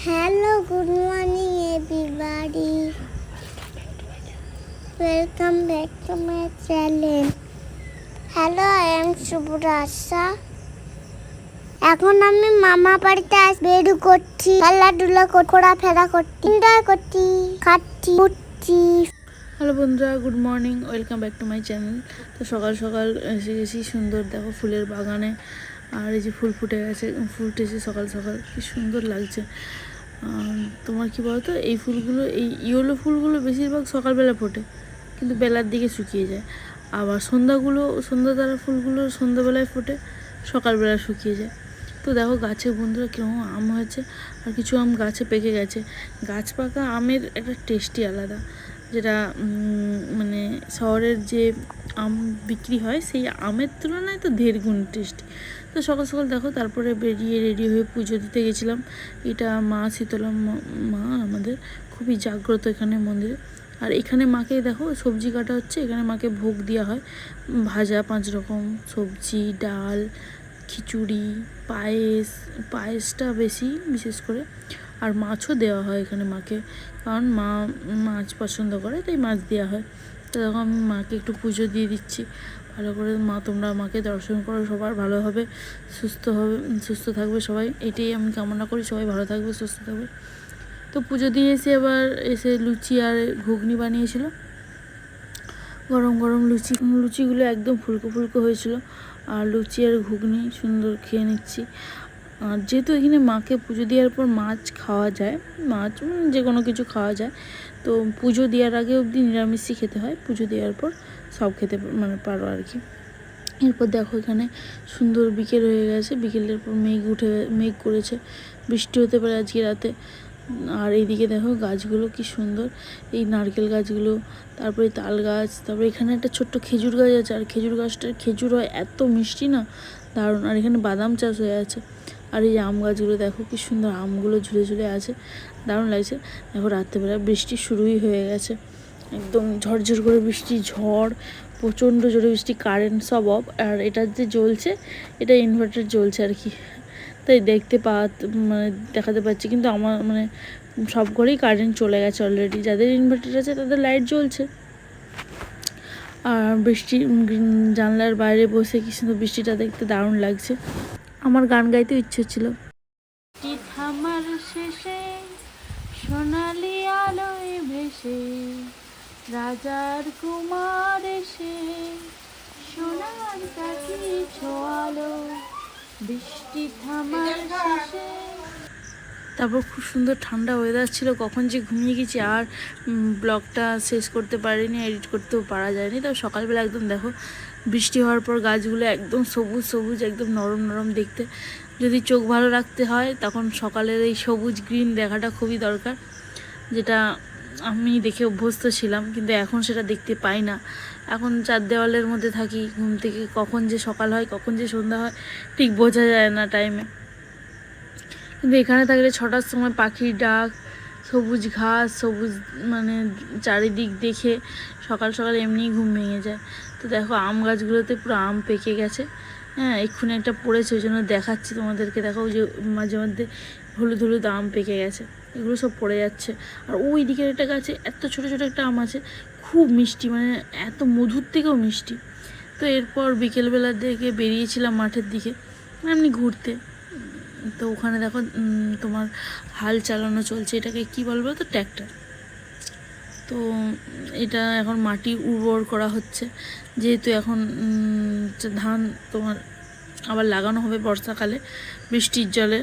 Hello, good morning, everybody. Welcome back to my channel. Hello, I am Subrasa. এখন আমি মামা বাড়িতে আস বেরু করছি খেলাধুলা করা ফেরা করছি এনজয় করছি খাচ্ছি উঠছি হ্যালো বন্ধুরা good morning welcome back to my channel তো সকাল সকাল এসে গেছি সুন্দর দেখো ফুলের বাগানে আর এই যে ফুল ফুটে গেছে, ফুল ফুটেছে সকাল সকাল, কি সুন্দর লাগছে। তোমার কি বলতো, এই ফুলগুলো, এই ইয়েলো ফুলগুলো বেশিরভাগ সকালবেলা ফোটে, কিন্তু বেলার দিকে শুকিয়ে যায়। আবার সন্ধ্যাগুলো সন্ধ্যা দ্বারা ফুলগুলো সন্ধ্যাবেলায় ফোটে, সকালবেলা শুকিয়ে যায়। তো দেখো গাছে বন্ধুরা কীরকম আম হয়েছে, আর কিছু আম গাছে পেকে গেছে। গাছ পাকা আমের একটা টেস্টই আলাদা। যেটা মানে শহরের যে আম বিক্রি হয়, সেই আমের তুলনায় তো দেড় গুণ টেস্টি। তো সকাল সকাল দেখো, তারপরে বেরিয়ে রেডি হয়ে পুজো দিতে গেছিলাম। এটা মা শীতলা মা- মা আমাদের খুবই জাগ্রত এখানে মন্দিরে। আর এখানে মাকে দেখো, সবজি কাটা হচ্ছে, এখানে মাকে ভোগ দেওয়া হয়। ভাজা পাঁচ রকম, সবজি, ডাল, খিচুড়ি, পায়েস, পায়েসটা বেশি, বিশেষ করে। আর মাছও দেওয়া হয় এখানে মাকে। কারণ মা মাছ পছন্দ করে, তাই মাছ দেওয়া হয়। তো দেখো আমি মাকে একটু পুজো দিয়ে দিচ্ছি। ভালো করে মা, তোমরা মাকে দর্শন করো, সবার ভালো হবে, সুস্থ হবে, সুস্থ থাকবে সবাই। এটাই আমি কামনা করি, সবাই ভালো থাকবে, সুস্থ থাকবে। তো পুজো দিয়ে এসে আবার এসে লুচি আর ঘুগনি বানিয়েছিল। গরম গরম লুচি, লুচিগুলো একদম ফুলকো ফুলকো হয়েছিল। আর লুচি আর ঘুগনি সুন্দর খেয়ে নিচ্ছি। আর যেহেতু এখানে মাকে পুজো দেওয়ার পর মাছ খাওয়া যায়, মাছ যে কোনো কিছু খাওয়া যায়, তো পুজো দেওয়ার আগে অবধি নিরামিষই খেতে হয়। পুজো দেওয়ার পর সব খেতে মানে পারো আর কি। এরপর দেখো এখানে সুন্দর বিকেল হয়ে গেছে। বিকেলের পর মেঘ উঠে, মেঘ করেছে। বৃষ্টি হতে পারে আজকে রাতে। আর এইদিকে দেখো গাছগুলো কি সুন্দর। এই নারকেল গাছগুলো, তারপরে তাল গাছ, তারপরে এখানে একটা ছোট্ট খেজুর গাছ আছে। আর খেজুর গাছটার খেজুর হয় এত মিষ্টি না, দারুণ। আর এখানে বাদাম চাষ হয়ে আছে। আর এই আম গাছগুলো দেখো কি সুন্দর আমগুলো ঝুলে ঝুলে আছে, দারুণ লাগছে। দেখো রাত্রেবেলা বৃষ্টি শুরুই হয়ে গেছে। একদম ঝরঝর করে বৃষ্টি, ঝড়, প্রচণ্ড জোরে বৃষ্টি কারেন্ট সব অফ আর এটা যে জ্বলছে, এটা ইনভার্টার জ্বলছে আর কি। তাই দেখতে পা মানে দেখাতে পাচ্ছি, কিন্তু আমার মানে সব ঘরেই কারেন্ট চলে গেছে অলরেডি যাদের ইনভার্টার আছে, তাদের লাইট জ্বলছে। আর বৃষ্টি জানলার বাইরে বসে কি সুন্দর বৃষ্টিটা দেখতে দারুণ লাগছে। আমার গান গাইতে ইচ্ছে ছিল। থামার শেষে সোনালি আলোয় ভেসে রাজার কুমার এসে সোনার কাকি ছোয়ালো। বৃষ্টি থামার শেষে তারপর খুব সুন্দর ঠান্ডা ওয়েদার ছিল, কখন যে ঘুমিয়ে গেছি আর ব্লগটা শেষ করতে পারিনি এডিট করতেও পারা যায়নি। তবে সকালবেলা একদম দেখো, বৃষ্টি হওয়ার পর গাছগুলো একদম সবুজ সবুজ, একদম নরম নরম দেখতে। যদি চোখ ভালো রাখতে হয়, তখন সকালের এই সবুজ গ্রিন দেখাটা খুবই দরকার, যেটা আমি দেখে অভ্যস্ত ছিলাম, কিন্তু এখন সেটা দেখতে পাই না। এখন চার দেওয়ালের মধ্যে থাকি, ঘুম থেকে কখন যে সকাল হয়, কখন যে সন্ধ্যা হয়, ঠিক বোঝা যায় না টাইমে কিন্তু এখানে থাকলে ছটার সময় পাখির ডাক, সবুজ ঘাস, সবুজ মানে চারিদিক দেখে সকাল সকাল এমনিই ঘুম ভেঙে যায়। তো দেখো আম গাছগুলোতে পুরো আম পেকে গেছে। হ্যাঁ এক্ষুনি একটা পড়েছে, ওই জন্য দেখাচ্ছি তোমাদেরকে। দেখো যে মাঝে মধ্যে হলুদ হলুদ আম পেকে গেছে, এগুলো সব পড়ে যাচ্ছে। আর ওই দিকের একটা গাছে এত ছোট ছোট একটা আম আছে, খুব মিষ্টি মানে এত মধুর থেকেও মিষ্টি। তো এরপর বিকেলবেলার দিকে বেরিয়েছিলাম মাঠের দিকে, এমনি ঘুরতে। তো ওখানে দেখো তোমার হাল চালানো চলছে, এটাকে কি বলব তো, ট্র্যাক্টর। তো এটা এখন মাটি উর্বর করা হচ্ছে, যেহেতু এখন ধান তোমার আবার লাগানো হবে বর্ষাকালে, বৃষ্টির জলে,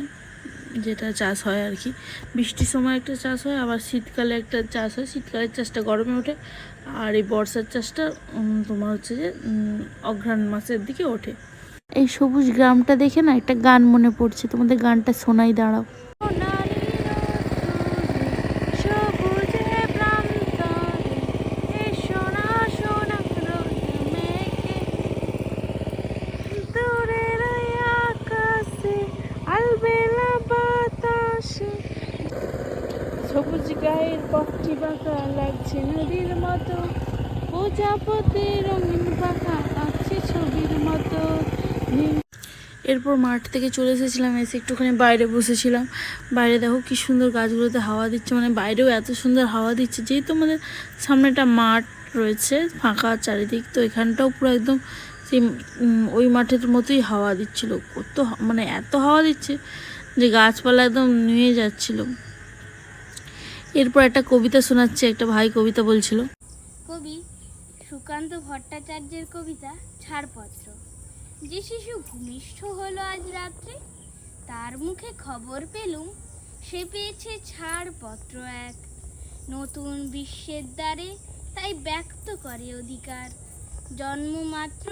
যেটা চাষ হয় আর কি। বৃষ্টির সময় একটা চাষ হয়, আবার শীতকালে একটা চাষ হয়। শীতকালের চাষটা গরমে ওঠে, আর এই বর্ষার চাষটা তোমার হচ্ছে যে অঘ্রাণ মাসের দিকে ওঠে। এই সবুজ গ্রামটা দেখে না একটা গান মনে পড়ছে। তোমাদের গানটা শোনাই, দাঁড়াও। সবুজ গায়ের লাগছে নদীর মতো। প্রজাপতি রঙিন এরপর মাঠ থেকে চলে এসেছিলাম, এসে একটুখানি বাইরে বসেছিলাম। বাইরে দেখো কি সুন্দর গাছগুলোতে হাওয়া দিচ্ছে মানে বাইরেও এত সুন্দর হাওয়া দিচ্ছে, যেহেতু আমাদের সামনে একটা মাঠ রয়েছে, ফাঁকা চারিদিক, তো এখানটাও পুরো একদম সেই ওই মাঠের মতোই হাওয়া দিচ্ছিল। কত মানে এত হাওয়া দিচ্ছে যে গাছপালা একদম নুয়ে যাচ্ছিল। এরপর একটা কবিতা শোনাচ্ছে, একটা ভাই কবিতা বলছিল। কবি সুকান্ত ভট্টাচার্যের কবিতা ছাড়পত্র। যে শিশু ভূমিষ্ঠ হলো আজ রাত্রে তার মুখে খবর পেলুম সে পেয়েছে ছাড়পত্র এক। নতুন বিশ্বের দ্বারে তাই ব্যক্ত করে অধিকার। জন্মমাত্র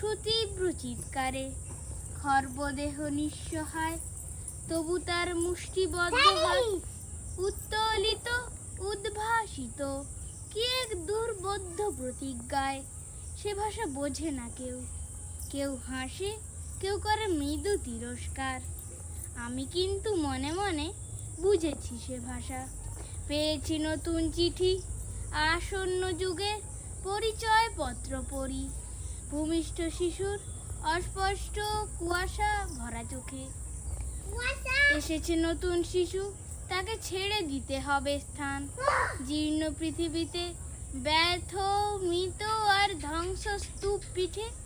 সুতীব্র চিৎকারে। খর্বদেহ নিঃসহায় তবু তার মুষ্টিবদ্ধ হয় উত্তোলিত উদ্ভাসিত কি এক দুর্বোধ্য প্রতিজ্ঞায়। সে ভাষা বোঝে না কেউ। কেউ হাসে, কেউ করে মৃদু তিরস্কার। আমি কিন্তু মনে মনে বুঝেছি সে ভাষা। পেয়েছি নতুন চিঠি, আসন্ন যুগে পরিচয় পত্র পড়ি। ভূমিষ্ঠ শিশুর অস্পষ্ট কুয়াশা ভরা চোখে। এসেছে নতুন শিশু, তাকে ছেড়ে দিতে হবে স্থান। জীর্ণ পৃথিবীতে ব্যর্থ, মৃত আর ধ্বংস স্তূপ পিঠে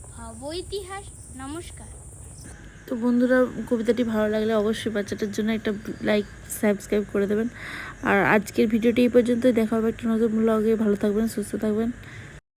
হব ইতিহাস নমস্কার। তো বন্ধুরা, কবিতাটি ভালো লাগলে অবশ্যই বাচ্চাটার জন্য একটা লাইক সাবস্ক্রাইব করে দেবেন। আর আজকের ভিডিওটি এই পর্যন্ত দেখা হবে একটা নতুন ব্লগে ভালো থাকবেন, সুস্থ থাকবেন।